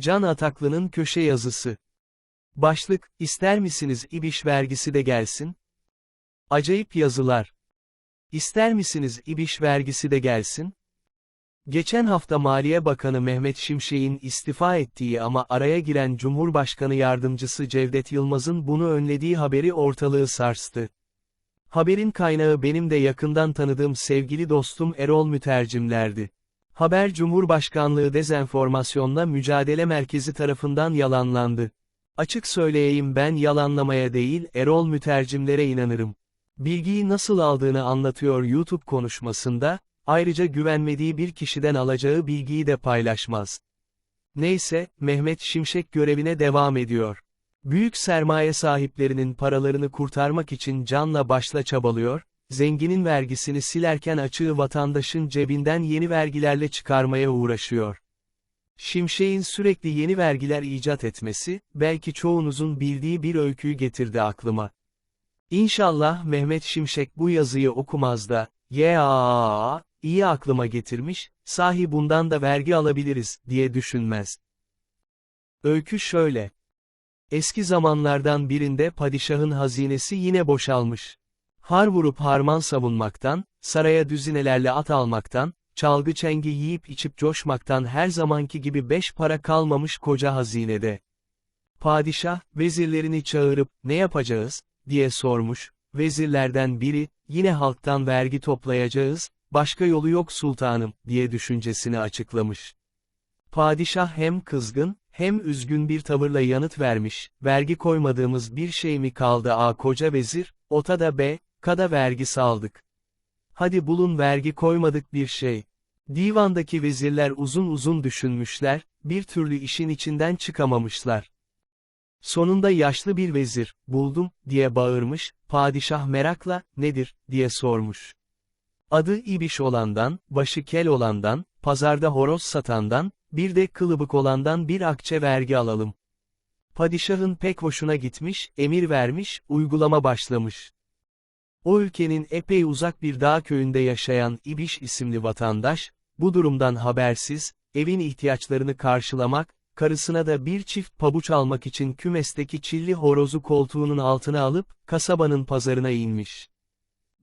Can Ataklı'nın köşe yazısı. Başlık, ister misiniz İbiş vergisi de gelsin? Acayip yazılar. İster misiniz İbiş vergisi de gelsin? Geçen hafta Maliye Bakanı Mehmet Şimşek'in istifa ettiği ama araya giren Cumhurbaşkanı Yardımcısı Cevdet Yılmaz'ın bunu önlediği haberi ortalığı sarstı. Haberin kaynağı benim de yakından tanıdığım sevgili dostum Erol Mütercimlerdi. Haber Cumhurbaşkanlığı Dezenformasyonla Mücadele Merkezi tarafından yalanlandı. Açık söyleyeyim ben yalanlamaya değil Erol Mütercimlere inanırım. Bilgiyi nasıl aldığını anlatıyor YouTube konuşmasında, ayrıca güvenmediği bir kişiden alacağı bilgiyi de paylaşmaz. Neyse, Mehmet Şimşek görevine devam ediyor. Büyük sermaye sahiplerinin paralarını kurtarmak için canla başla çabalıyor, zenginin vergisini silerken açığı vatandaşın cebinden yeni vergilerle çıkarmaya uğraşıyor. Şimşek'in sürekli yeni vergiler icat etmesi, belki çoğunuzun bildiği bir öyküyü getirdi aklıma. İnşallah Mehmet Şimşek bu yazıyı okumaz da, ya iyi aklıma getirmiş, sahi bundan da vergi alabiliriz, diye düşünmez. Öykü şöyle. Eski zamanlardan birinde padişahın hazinesi yine boşalmış. Har vurup harman savunmaktan, saraya düzinelerle at almaktan, çalgı çengi yiyip içip coşmaktan her zamanki gibi beş para kalmamış koca hazinede. Padişah, vezirlerini çağırıp, ne yapacağız, diye sormuş, vezirlerden biri, yine halktan vergi toplayacağız, başka yolu yok sultanım, diye düşüncesini açıklamış. Padişah hem kızgın, hem üzgün bir tavırla yanıt vermiş, vergi koymadığımız bir şey mi kaldı a koca vezir, ota da be, kada vergi saldık. Hadi bulun vergi koymadık bir şey. Divandaki vezirler uzun uzun düşünmüşler, bir türlü işin içinden çıkamamışlar. Sonunda yaşlı bir vezir, buldum, diye bağırmış, padişah merakla, nedir, diye sormuş. Adı İbiş olandan, başı kel olandan, pazarda horoz satandan, bir de kılıbık olandan bir akçe vergi alalım. Padişahın pek hoşuna gitmiş, emir vermiş, uygulama başlamış. O ülkenin epey uzak bir dağ köyünde yaşayan İbiş isimli vatandaş, bu durumdan habersiz, evin ihtiyaçlarını karşılamak, karısına da bir çift pabuç almak için kümesteki çilli horozu koltuğunun altına alıp, kasabanın pazarına inmiş.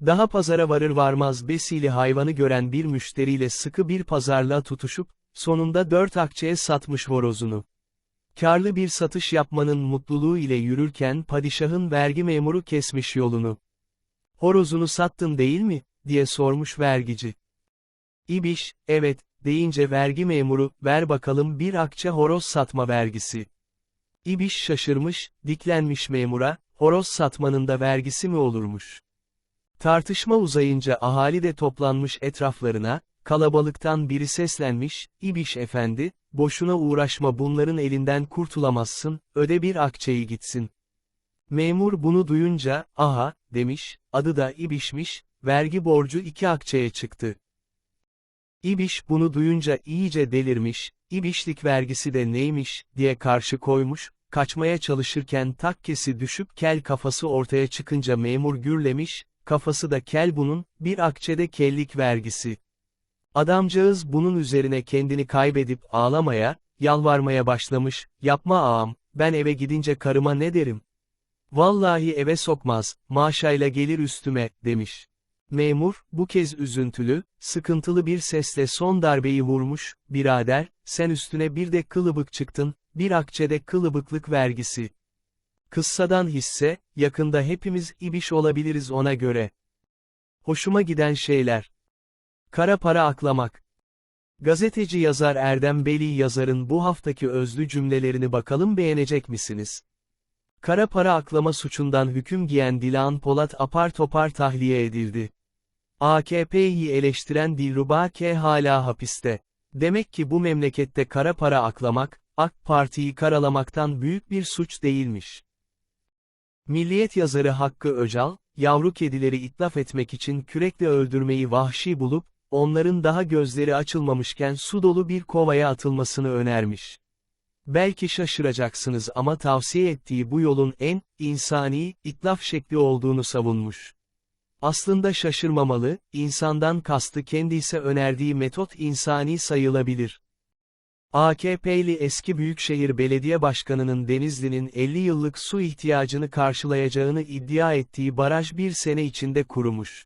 Daha pazara varır varmaz besili hayvanı gören bir müşteriyle sıkı bir pazarlığa tutuşup, sonunda dört akçeye satmış horozunu. Karlı bir satış yapmanın mutluluğu ile yürürken padişahın vergi memuru kesmiş yolunu. Horozunu sattın değil mi, diye sormuş vergici. İbiş, evet, deyince vergi memuru, ver bakalım bir akçe horoz satma vergisi. İbiş şaşırmış, diklenmiş memura, horoz satmanın da vergisi mi olurmuş? Tartışma uzayınca ahali de toplanmış etraflarına, kalabalıktan biri seslenmiş, İbiş efendi, boşuna uğraşma bunların elinden kurtulamazsın, öde bir akçeyi gitsin. Memur bunu duyunca, aha, demiş, adı da İbiş'miş, vergi borcu iki akçeye çıktı. İbiş bunu duyunca iyice delirmiş, İbişlik vergisi de neymiş, diye karşı koymuş, kaçmaya çalışırken takkesi düşüp kel kafası ortaya çıkınca memur gürlemiş, kafası da kel bunun, bir akçede kellik vergisi. Adamcağız bunun üzerine kendini kaybedip ağlamaya, yalvarmaya başlamış, yapma ağam, ben eve gidince karıma ne derim? Vallahi eve sokmaz, maaşayla gelir üstüme, demiş. Memur, bu kez üzüntülü, sıkıntılı bir sesle son darbeyi vurmuş, birader, sen üstüne bir de kılıbık çıktın, bir akçede kılıbıklık vergisi. Kıssadan hisse, yakında hepimiz ibiş olabiliriz ona göre. Hoşuma giden şeyler. Kara para aklamak. Gazeteci yazar Erdem Beli yazarın bu haftaki özlü cümlelerini bakalım beğenecek misiniz? Kara para aklama suçundan hüküm giyen Dilan Polat apar topar tahliye edildi. AKP'yi eleştiren Dilruba K hala hapiste. Demek ki bu memlekette kara para aklamak, AK Parti'yi karalamaktan büyük bir suç değilmiş. Milliyet yazarı Hakkı Öcal, yavru kedileri itlaf etmek için kürekle öldürmeyi vahşi bulup, onların daha gözleri açılmamışken su dolu bir kovaya atılmasını önermiş. Belki şaşıracaksınız ama tavsiye ettiği bu yolun en, insani, itlaf şekli olduğunu savunmuş. Aslında şaşırmamalı, insandan kastı kendisi önerdiği metot insani sayılabilir. AKP'li eski Büyükşehir Belediye Başkanı'nın Denizli'nin 50 yıllık su ihtiyacını karşılayacağını iddia ettiği baraj bir sene içinde kurumuş.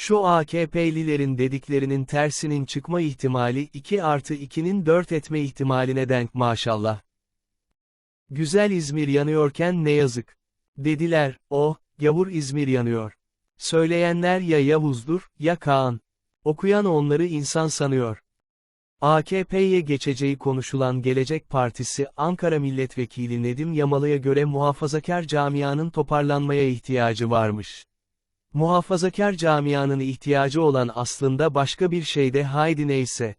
Şu AKP'lilerin dediklerinin tersinin çıkma ihtimali 2 artı 2'nin 4 etme ihtimaline denk maşallah. Güzel İzmir yanıyorken ne yazık. Dediler, oh, yavur İzmir yanıyor. Söyleyenler ya Yavuz'dur, ya Kaan. Okuyan onları insan sanıyor. AKP'ye geçeceği konuşulan Gelecek Partisi Ankara Milletvekili Nedim Yamalı'ya göre muhafazakar camianın toparlanmaya ihtiyacı varmış. Muhafazakar camianın ihtiyacı olan aslında başka bir şeyde haydi neyse.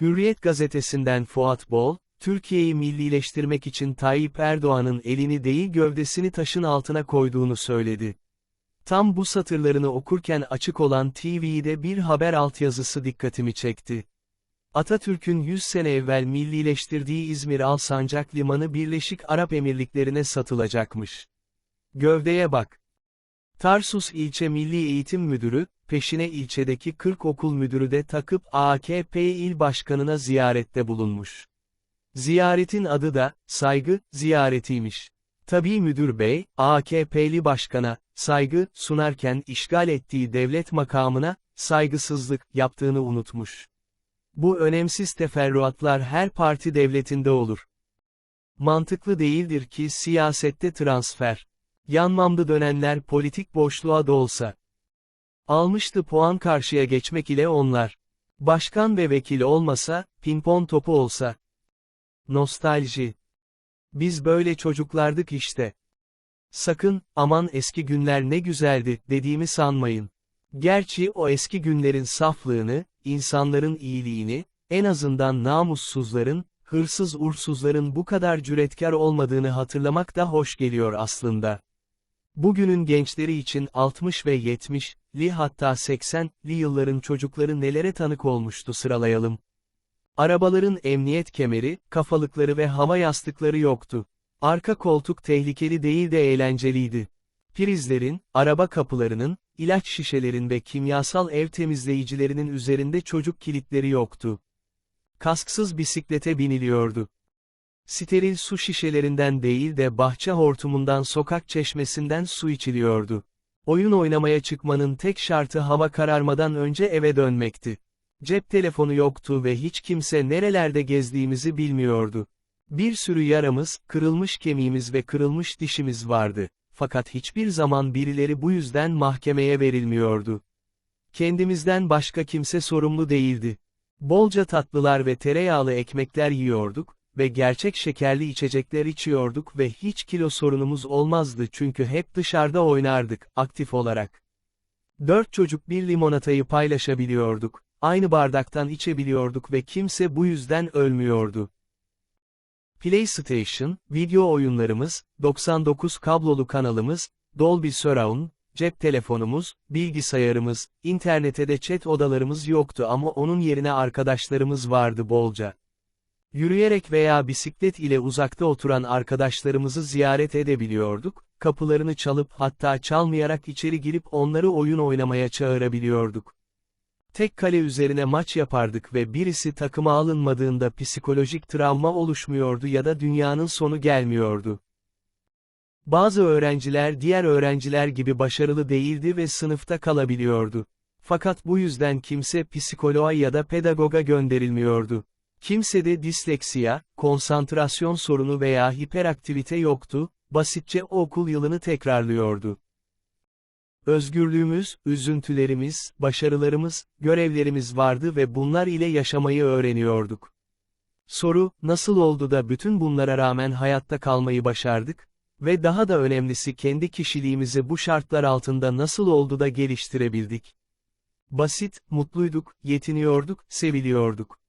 Hürriyet gazetesinden Fuat Bol, Türkiye'yi millileştirmek için Tayyip Erdoğan'ın elini değil gövdesini taşın altına koyduğunu söyledi. Tam bu satırlarını okurken açık olan TV'de bir haber altyazısı dikkatimi çekti. Atatürk'ün 100 sene evvel millileştirdiği İzmir Alsancak Limanı Birleşik Arap Emirlikleri'ne satılacakmış. Gövdeye bak. Tarsus İlçe Milli Eğitim Müdürü, peşine ilçedeki 40 okul müdürü de takıp AKP il başkanına ziyarette bulunmuş. Ziyaretin adı da, saygı, ziyaretiymiş. Tabii müdür bey, AKP'li başkana, saygı, sunarken işgal ettiği devlet makamına, saygısızlık, yaptığını unutmuş. Bu önemsiz teferruatlar her parti devletinde olur. Mantıklı değildir ki siyasette transfer. Yanmamda dönenler politik boşluğa da olsa. Almıştı puan karşıya geçmek ile onlar. Başkan ve vekil olmasa, pimpon topu olsa. Nostalji. Biz böyle çocuklardık işte. Sakın, aman eski günler ne güzeldi, dediğimi sanmayın. Gerçi o eski günlerin saflığını, insanların iyiliğini, en azından namussuzların, hırsız uğursuzların bu kadar cüretkar olmadığını hatırlamak da hoş geliyor aslında. Bugünün gençleri için 60 ve 70'li hatta 80'li yılların çocukları nelere tanık olmuştu sıralayalım. Arabaların emniyet kemeri, kafalıkları ve hava yastıkları yoktu. Arka koltuk tehlikeli değil de eğlenceliydi. Prizlerin, araba kapılarının, ilaç şişelerin ve kimyasal ev temizleyicilerinin üzerinde çocuk kilitleri yoktu. Kasksız bisiklete biniliyordu. Steril su şişelerinden değil de bahçe hortumundan sokak çeşmesinden su içiliyordu. Oyun oynamaya çıkmanın tek şartı hava kararmadan önce eve dönmekti. Cep telefonu yoktu ve hiç kimse nerelerde gezdiğimizi bilmiyordu. Bir sürü yaramız, kırılmış kemiğimiz ve kırılmış dişimiz vardı. Fakat hiçbir zaman birileri bu yüzden mahkemeye verilmiyordu. Kendimizden başka kimse sorumlu değildi. Bolca tatlılar ve tereyağlı ekmekler yiyorduk ve gerçek şekerli içecekler içiyorduk ve hiç kilo sorunumuz olmazdı çünkü hep dışarıda oynardık, aktif olarak. Dört çocuk bir limonatayı paylaşabiliyorduk, aynı bardaktan içebiliyorduk ve kimse bu yüzden ölmüyordu. PlayStation, video oyunlarımız, 99 kablolu kanalımız, Dolby Surround, cep telefonumuz, bilgisayarımız, internete de chat odalarımız yoktu ama onun yerine arkadaşlarımız vardı bolca. Yürüyerek veya bisiklet ile uzakta oturan arkadaşlarımızı ziyaret edebiliyorduk, kapılarını çalıp hatta çalmayarak içeri girip onları oyun oynamaya çağırabiliyorduk. Tek kale üzerine maç yapardık ve birisi takıma alınmadığında psikolojik travma oluşmuyordu ya da dünyanın sonu gelmiyordu. Bazı öğrenciler diğer öğrenciler gibi başarılı değildi ve sınıfta kalabiliyordu. Fakat bu yüzden kimse psikoloğa ya da pedagoga gönderilmiyordu. Kimsede disleksiya, konsantrasyon sorunu veya hiperaktivite yoktu, basitçe o okul yılını tekrarlıyordu. Özgürlüğümüz, üzüntülerimiz, başarılarımız, görevlerimiz vardı ve bunlar ile yaşamayı öğreniyorduk. Soru, nasıl oldu da bütün bunlara rağmen hayatta kalmayı başardık? Ve daha da önemlisi kendi kişiliğimizi bu şartlar altında nasıl oldu da geliştirebildik? Basit, mutluyduk, yetiniyorduk, seviliyorduk.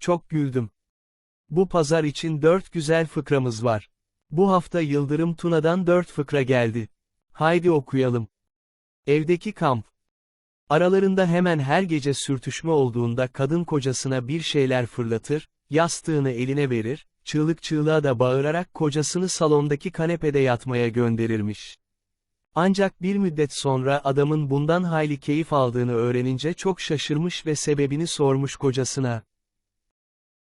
Çok güldüm. Bu pazar için dört güzel fıkramız var. Bu hafta Yıldırım Tuna'dan dört fıkra geldi. Haydi okuyalım. Evdeki kamp. Aralarında hemen her gece sürtüşme olduğunda kadın kocasına bir şeyler fırlatır, yastığını eline verir, çığlık çığlığa da bağırarak kocasını salondaki kanepede yatmaya gönderirmiş. Ancak bir müddet sonra adamın bundan hayli keyif aldığını öğrenince çok şaşırmış ve sebebini sormuş kocasına.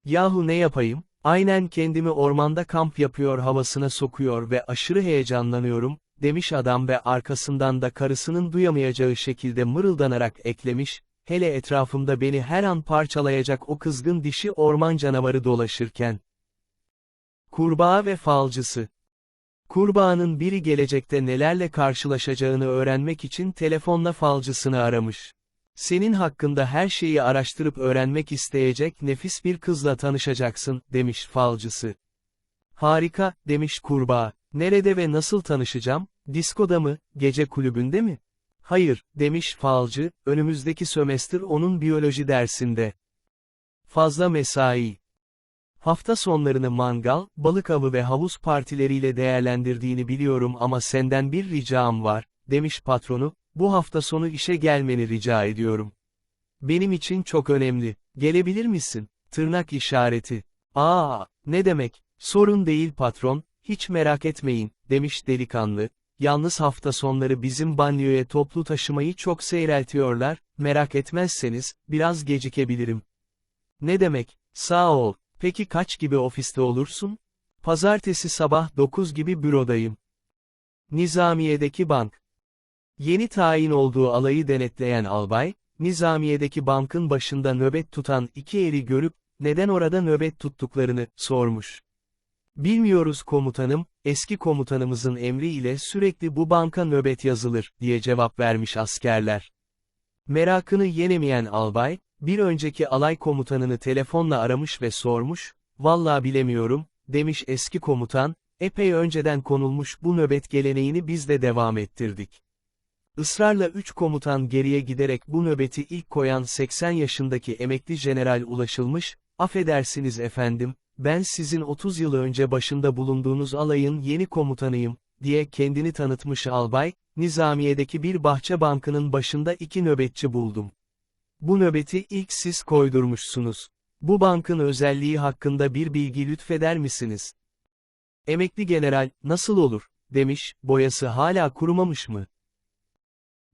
Yahu ne yapayım? Aynen kendimi ormanda kamp yapıyor havasına sokuyor ve aşırı heyecanlanıyorum, demiş adam ve arkasından da karısının duyamayacağı şekilde mırıldanarak eklemiş, hele etrafımda beni her an parçalayacak o kızgın dişi orman canavarı dolaşırken. Kurbağa ve falcısı Kurbağanın biri gelecekte nelerle karşılaşacağını öğrenmek için telefonla falcısını aramış. Senin hakkında her şeyi araştırıp öğrenmek isteyecek nefis bir kızla tanışacaksın, demiş falcısı. Harika, demiş kurbağa. Nerede ve nasıl tanışacağım? Diskoda mı, gece kulübünde mi? Hayır, demiş falcı, önümüzdeki sömestr onun biyoloji dersinde. Fazla mesai. Hafta sonlarını mangal, balık avı ve havuz partileriyle değerlendirdiğini biliyorum ama senden bir ricam var, demiş patronu, bu hafta sonu işe gelmeni rica ediyorum. Benim için çok önemli, gelebilir misin? Tırnak işareti. Aa, ne demek, sorun değil patron, hiç merak etmeyin, demiş delikanlı, yalnız hafta sonları bizim banyoya toplu taşımayı çok seyreltiyorlar, merak etmezseniz, biraz gecikebilirim. Ne demek, sağ ol, peki kaç gibi ofiste olursun? Pazartesi sabah 9 gibi bürodayım. Nizamiye'deki bank. Yeni tayin olduğu alayı denetleyen albay, Nizamiye'deki bankın başında nöbet tutan iki eri görüp, neden orada nöbet tuttuklarını, sormuş. Bilmiyoruz komutanım, eski komutanımızın emriyle sürekli bu banka nöbet yazılır, diye cevap vermiş askerler. Merakını yenemeyen albay, bir önceki alay komutanını telefonla aramış ve sormuş, valla bilemiyorum, demiş eski komutan, epey önceden konulmuş bu nöbet geleneğini biz de devam ettirdik. Israrla üç komutan geriye giderek bu nöbeti ilk koyan 80 yaşındaki emekli general ulaşılmış, affedersiniz efendim, ben sizin 30 yıl önce başında bulunduğunuz alayın yeni komutanıyım, diye kendini tanıtmış albay, Nizamiye'deki bir bahçe bankının başında iki nöbetçi buldum. Bu nöbeti ilk siz koydurmuşsunuz. Bu bankın özelliği hakkında bir bilgi lütfeder misiniz? Emekli general, nasıl olur, demiş, boyası hala kurumamış mı?